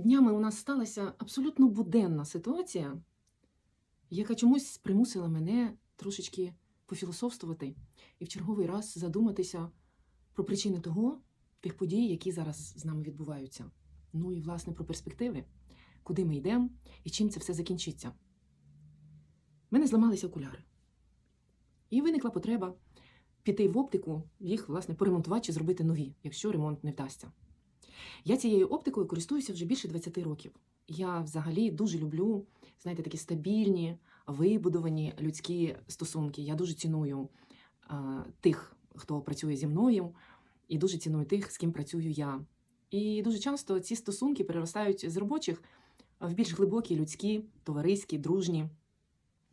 Днями у нас сталася абсолютно буденна ситуація, яка чомусь примусила мене трошечки пофілософствувати і в черговий раз задуматися про причини того, тих подій, які зараз з нами відбуваються. Ну і, власне, про перспективи, куди ми йдемо і чим це все закінчиться. В мене зламалися окуляри. І виникла потреба піти в оптику, їх, власне, поремонтувати чи зробити нові, якщо ремонт не вдасться. Я цією оптикою користуюся вже більше 20 років. Я взагалі дуже люблю, знаєте, такі стабільні, вибудовані людські стосунки. Я дуже ціную а, тих, хто працює зі мною, і дуже ціную тих, з ким працюю я. І дуже часто ці стосунки переростають з робочих в більш глибокі, людські, товариські, дружні,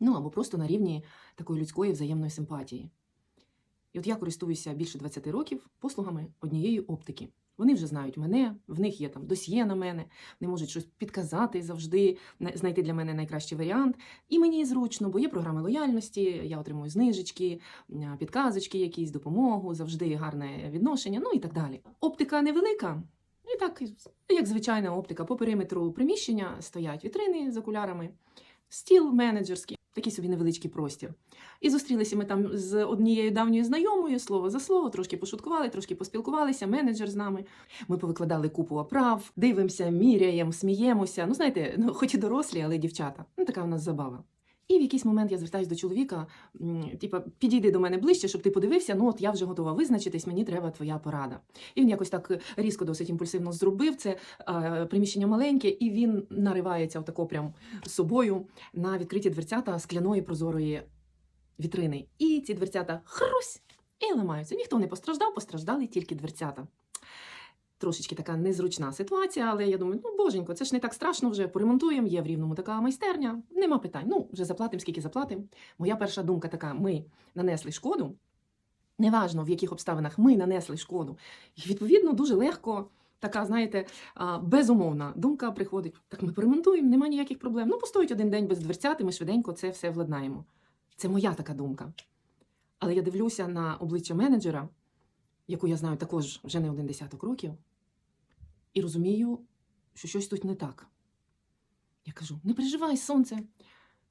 ну або просто на рівні такої людської взаємної симпатії. І от я користуюся більше 20 років послугами однієї оптики. Вони вже знають мене, в них є там досьє на мене, вони можуть щось підказати завжди, на- знайти для мене найкращий варіант. І мені зручно, бо є програми лояльності, я отримую знижечки, підказочки, якісь допомогу, завжди гарне відношення, ну і так далі. Оптика невелика. І так, як звичайна оптика, по периметру приміщення стоять вітрини з окулярами, стіл менеджерський, такий собі невеличкий простір. І зустрілися ми там з однією давньою знайомою, слово за слово, трошки пошуткували, трошки поспілкувалися, менеджер з нами. Ми повикладали купу оправ, дивимося, міряємо, сміємося. Ну, знаєте, ну, хоч і дорослі, але дівчата. Ну, така у нас забава. І в якийсь момент я звертаюся до чоловіка, типа, підійди до мене ближче, щоб ти подивився, ну от я вже готова визначитись, мені треба твоя порада. І він якось так різко, досить імпульсивно зробив це. е, приміщення маленьке, і він наривається отако прям собою на відкриті дверцята скляної прозорої вітрини. І ці дверцята хрусь і ламаються. Ніхто не постраждав, постраждали тільки дверцята. Трошечки така незручна ситуація, але я думаю, ну боженько, це ж не так страшно вже поремонтуємо. Є в рівному така майстерня, нема питань. Ну, вже заплатимо, скільки заплатимо. Моя перша думка така: ми нанесли шкоду. Неважно, в яких обставинах ми нанесли шкоду. І відповідно дуже легко. Така, знаєте, безумовна думка приходить. Так ми поремонтуємо, нема ніяких проблем. Ну, постоїть один день без дверцят, і ми швиденько це все владнаємо. Це моя така думка. Але я дивлюся на обличчя менеджера, яку я знаю також вже не один десяток років, і розумію, що щось тут не так. Я кажу: не переживай, сонце.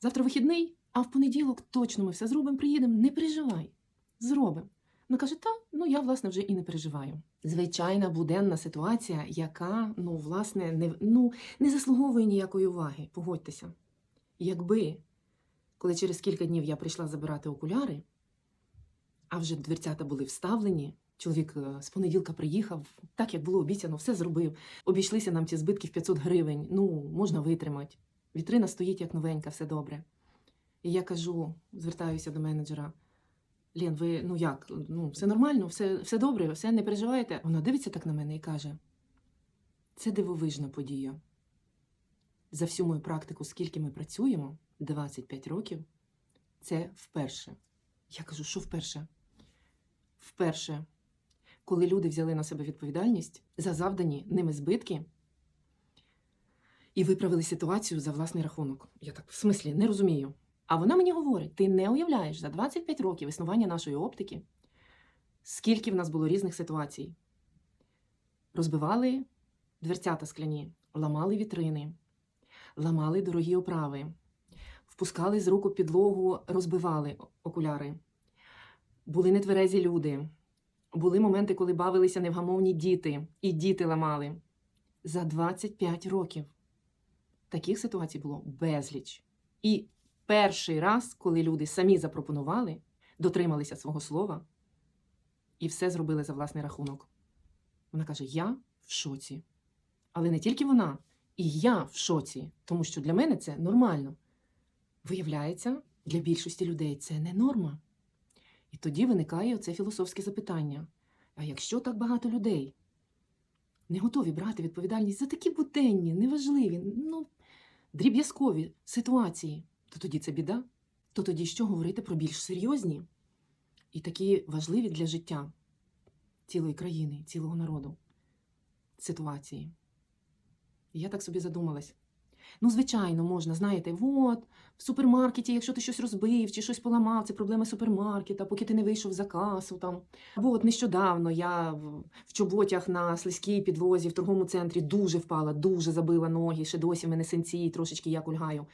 Завтра вихідний, а в понеділок точно ми все зробимо, приїдемо. Не переживай. Зробимо. Вона каже, та ну я власне вже і не переживаю. Звичайна буденна ситуація, яка ну власне не, ну, не заслуговує ніякої уваги. Погодьтеся. Якби, коли через кілька днів я прийшла забирати окуляри, а вже дверцята були вставлені. Чоловік е, з понеділка приїхав, так як було обіцяно, все зробив. Обійшлися нам ці збитки в 500 гривень. Ну, можна витримати. Вітрина стоїть як новенька, все добре. І я кажу, звертаюся до менеджера. Лен, ви ну як? Ну, все нормально, все, все добре, все не переживаєте. Вона дивиться так на мене і каже: це дивовижна подія. За всю мою практику, скільки ми працюємо, 25 років, це вперше. Я кажу, що вперше? Вперше, коли люди взяли на себе відповідальність за завдані ними збитки і виправили ситуацію за власний рахунок. Я так в смислі не розумію. А вона мені говорить: ти не уявляєш за 25 років існування нашої оптики, скільки в нас було різних ситуацій. Розбивали дверцята скляні, ламали вітрини, ламали дорогі оправи, впускали з рук у підлогу, розбивали окуляри. Були нетверезі люди. Були моменти, коли бавилися невгамовні діти, і діти ламали. За 25 років таких ситуацій було безліч. І перший раз, коли люди самі запропонували, дотрималися свого слова і все зробили за власний рахунок. Вона каже: Я в шоці. Але не тільки вона, і я в шоці, тому що для мене це нормально. Виявляється, для більшості людей це не норма. І тоді виникає це філософське запитання: а якщо так багато людей не готові брати відповідальність за такі буденні, неважливі, ну, дріб'язкові ситуації, то тоді це біда. То тоді що говорити про більш серйозні і такі важливі для життя цілої країни, цілого народу ситуації? І я так собі задумалась. Ну, звичайно, можна, знаєте, от, в супермаркеті, якщо ти щось розбив чи щось поламав, це проблеми супермаркета, поки ти не вийшов за касу там. Або от нещодавно я в, чоботях на слизькій підлозі в торговому центрі дуже впала, дуже забила ноги, ще досі в мене синці, трошечки я кульгаю.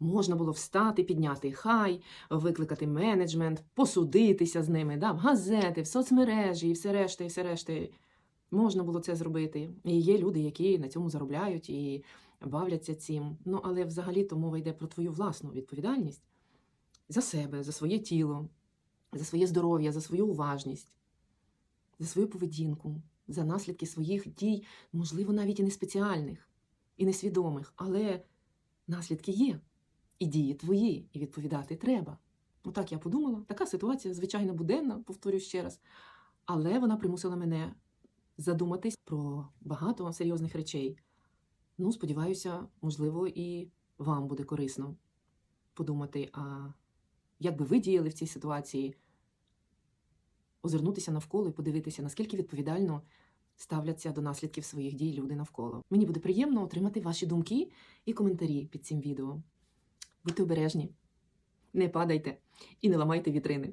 Можна було встати, підняти хай, викликати менеджмент, посудитися з ними, да, в газети, в соцмережі і все решта, і все решта. Можна було це зробити. І є люди, які на цьому заробляють і бавляться цим. Ну, але взагалі-то мова йде про твою власну відповідальність за себе, за своє тіло, за своє здоров'я, за свою уважність, за свою поведінку, за наслідки своїх дій, можливо, навіть і не спеціальних, і несвідомих, але наслідки є, і дії твої, і відповідати треба. Ну так я подумала. Така ситуація, звичайно, буденна, повторюю ще раз, але вона примусила мене задуматись про багато серйозних речей. Ну, сподіваюся, можливо, і вам буде корисно подумати, а як би ви діяли в цій ситуації, озирнутися навколо і подивитися, наскільки відповідально ставляться до наслідків своїх дій люди навколо. Мені буде приємно отримати ваші думки і коментарі під цим відео. Будьте обережні, не падайте і не ламайте вітрини.